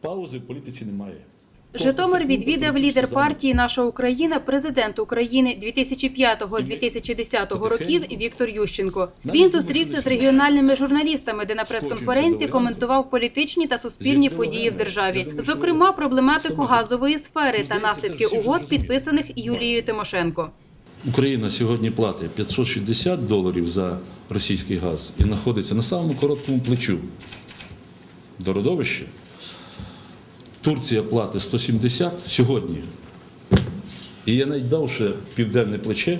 Паузи в політиці немає. Житомир відвідав лідер партії Наша Україна, президент України 2005-2010 років Віктор Ющенко. Він зустрівся з регіональними журналістами, де на прес-конференції коментував політичні та суспільні події в державі, зокрема проблематику газової сфери та наслідки угод, підписаних Юлією Тимошенко. Україна сьогодні платить 560 доларів за російський газ і знаходиться на самому короткому плечу до родовища. Турція платить 170 сьогодні. І я навіть південне плече.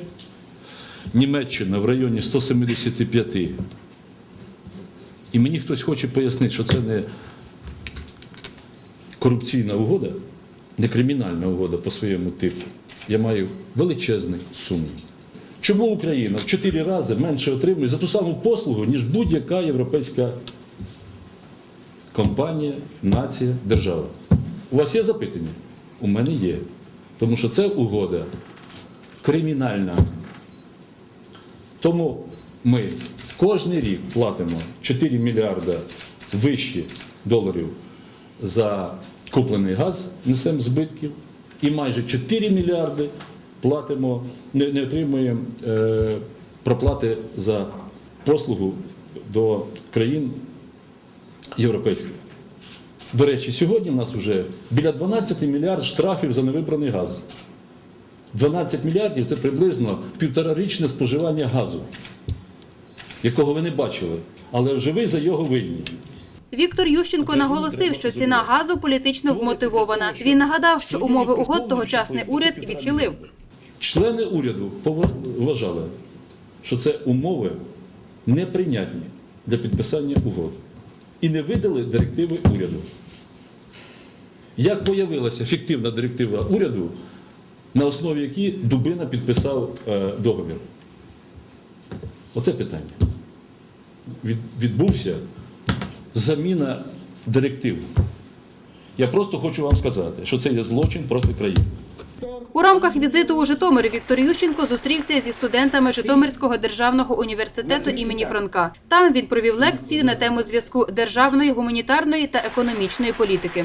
Німеччина в районі 175. І мені хтось хоче пояснити, що це не корупційна угода, не кримінальна угода по своєму типу. Я маю величезний сумнів. Чому Україна в 4 рази менше отримує за ту саму послугу, ніж будь-яка європейська компанія, нація, держава? У вас є запитання? У мене є. Тому що це угода кримінальна. Тому ми кожен рік платимо 4 мільярда вище доларів за куплений газ, несемо збитків, і майже 4 мільярди платимо, не, не отримуємо е, проплати за послугу до країн європейських. До речі, сьогодні в нас вже біля 12 мільярд штрафів за невибраний газ. 12 мільярдів це приблизно півторарічне споживання газу, якого ви не бачили, але вже ви за його винні. Віктор Ющенко наголосив, що ціна газу політично вмотивована. Він нагадав, що умови угод тогочасний уряд відхилив. Члени уряду вважали, що це умови неприйнятні для підписання угод. І не видали директиви уряду. Як появилася фіктивна директива уряду, на основі якій Дубина підписав е, договір? Оце питання. Від, відбувся заміна директив. Я просто хочу вам сказати, що це є злочин проти країни. У рамках візиту у Житомир Віктор Ющенко зустрівся зі студентами Житомирського державного університету імені Франка. Там він провів лекцію на тему зв'язку державної, гуманітарної та економічної політики.